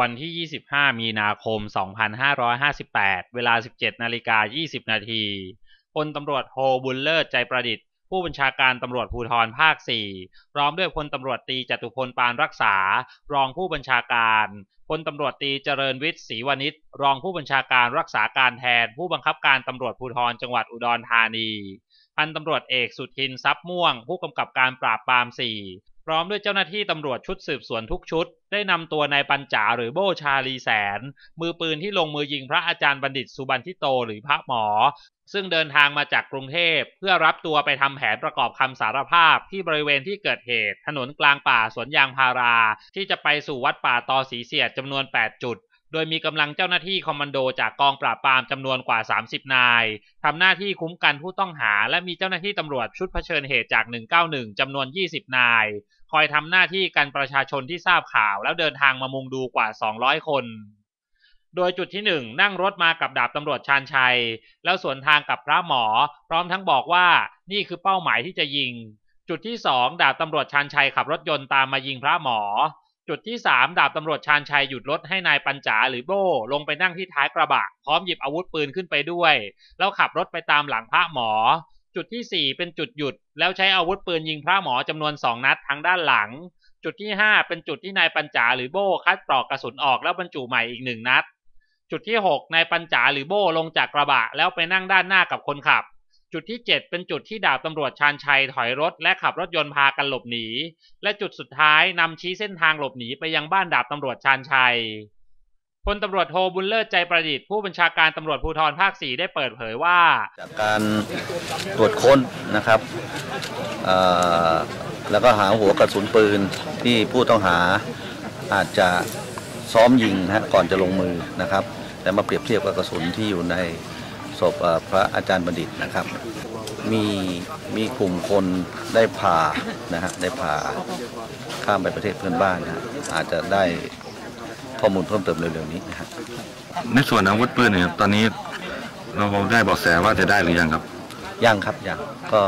วันที่ 25 มีนาคม 2558 เวลา 17 นาฬิกา 20 นาทีพลตำรวจโฮบุญเลิศใจประดิษฐ์ ผู้บัญชาการตำรวจภูธรภาค 4 พร้อมด้วยพลตำรวจตีจตุพลปานรักษา รองผู้บัญชาการพลตำรวจตีเจริญวิทย์ศรีวณิชรองผู้บัญชาการรักษาการแทน ผู้บังคับการตำรวจภูธรจังหวัดอุดรธานีพันตำรวจเอกสุทินทรัพย์ม่วง ผู้กำกับการปราบปราม 4 พร้อมด้วยเจ้าหน้าที่ตำรวจชุดสืบสวนทุกชุด ได้นำตัวนายปัญจาหรือโบชาลีแสน มือปืนที่ลงมือยิงพระอาจารย์บัณฑิตสุบันทิโตหรือพระหมอ ซึ่งเดินทางมาจากกรุงเทพ เพื่อรับตัวไปทำแผนประกอบคำสารภาพที่บริเวณที่เกิดเหตุ ถนนกลางป่าสวนยางพารา ที่จะไปสู่วัดป่าตอสีเสียดจำนวน 8 จุด โดยมีกำลังเจ้าหน้าที่คอมมานโดจากกองปราบปรามจำนวนกว่า 30 นายทำหน้าที่คุ้มกันผู้ต้องหา และมีเจ้าหน้าที่ตำรวจชุดเผชิญเหตุจาก 191 จำนวน 20 นาย คอยทำหน้าที่กันประชาชนที่ทราบข่าว แล้วเดินทางมามุงดูกว่า 200 คน โดยจุดที่ 1 นั่งรถมากับดาบตำรวจชาญชัย แล้วสวนทางกับพระหมอ พร้อมทั้งบอกว่านี่คือเป้าหมายที่จะยิง จุดที่ 2 ดาบตำรวจชาญชัยขับรถยนต์ตามมายิงพระหมอ จุดที่ 3 ดาบตำรวจชาญชัยหยุดรถให้นายปัญจาหรือโบลงไปนั่งที่ท้ายกระบะ พร้อมหยิบอาวุธปืนขึ้นไปด้วย แล้วขับรถไปตามหลังพระหมอ จุดที่ 4 เป็นจุดหยุด แล้วใช้อาวุธปืนยิงพระหมอจำนวน 2 นัดทางด้านหลัง จุดที่ 5 เป็นจุดที่นายปัญจาหรือโบคัดปลอกกระสุนออกแล้วบรรจุใหม่อีกหนึ่งนัด จุดที่ 6 นายปัญจาหรือโบลงจากกระบะ แล้วไปนั่งด้านหน้ากับคนขับ จุดที่ 7 เป็นจุดที่ดาบตำรวจชาญชัยถอยรถและขับรถยนต์พากันหลบหนี และจุดสุดท้ายนำชี้เส้นทางหลบหนีไปยังบ้านดาบตำรวจชาญชัยพลตำรวจโทบุญเลิศใจประดิษฐ์ผู้บัญชาการตำรวจภูธรภาค 4 ได้เปิดเผยว่า จากการตรวจค้นนะครับแล้วก็หาหัวกระสุนปืนที่ผู้ต้องหาอาจจะซ้อมยิงนะฮะก่อนจะลงมือนะครับ แต่มาเปรียบเทียบกับกระสุนที่อยู่ใน ศพเอ่อพระอาจารย์บัณฑิตนะครับ มีมีกลุ่มคนได้พานะฮะได้พาข้ามไปประเทศเพื่อนบ้านนะฮะอาจจะได้ข้อมูลเพิ่มเติมเร็วๆนี้นะฮะในส่วนอาวุธปืนเนี่ยตอนนี้เราได้เบาะแสว่าจะได้หรือยังครับยังครับยังก็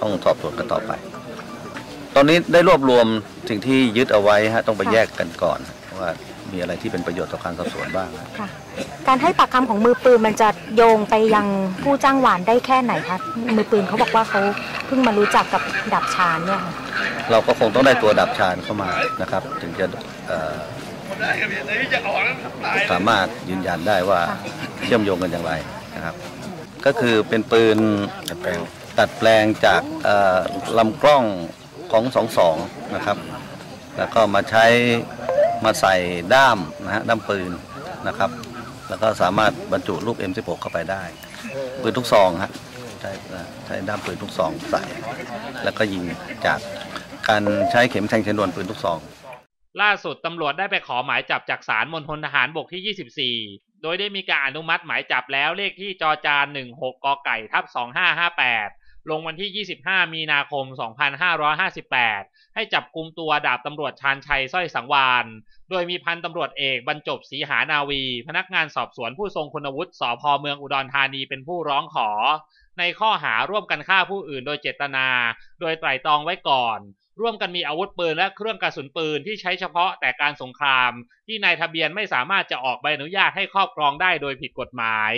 ต้องสอบสวนกันต่อไป ตอนนี้ได้รวบรวมสิ่งที่ยึดเอาไว้ฮะต้องไปแยกกันก่อนว่า มีอะไรที่เป็นประโยชน์ต่อการสอบสวนบ้างค่ะการให้ปากคำของมือปืนมันจะโยงไปยังผู้จ้างหวานได้แค่ไหนคะมือปืนเขาบอกว่าเขาเพิ่งมารู้จักกับดับชานเนี่ยค่ะเราก็คงต้องได้ตัวดับชานเข้ามานะครับ ถึงจะเอ่อสามารถยืนยันได้ว่าเชื่อมโยงกันอย่างไรนะครับ ก็คือเป็นปืนดัดแปลงตัดแปลงจากเอ่อลำกล้องของสองสองนะครับ แล้วก็มาใช้ มาใส่ด้ามนะฮะด้ามปืนนะครับ แล้วก็สามารถบรรจุลูก M16 เข้าไปได้ปืนทุกซองฮะใช้ใช้ด้ามปืนทุกซองใส่ แล้วก็ยิงจากการใช้เข็มแทงชนวนปืนทุกซอง ล่าสุดตำรวจได้ไปขอหมายจับจากศาลมณฑลทหารบกที่ 24 โดยได้มีการอนุมัติหมายจับแล้วเลขที่จอจาน16กไก่ทับ2558 ลงวันที่ 25 มีนาคม 2558 ให้จับกลุ่มตัวดาบตำรวจชาญชัยสร้อยสังวานโดยมีพันตำรวจเอกบรรจบศรีหานาวี พนักงานสอบสวนผู้ทรงคุณวุฒิสพเมืองอุดรธานีเป็นผู้ร้องขอ ในข้อหาร่วมกันฆ่าผู้อื่นโดยเจตนา โดยไตร่ตรองไว้ก่อน ร่วมกันมีอาวุธปืนและเครื่องกระสุนปืนที่ใช้เฉพาะแต่การสงคราม ที่นายทะเบียนไม่สามารถจะออกใบอนุญาตให้ครอบครองได้โดยผิดกฎหมาย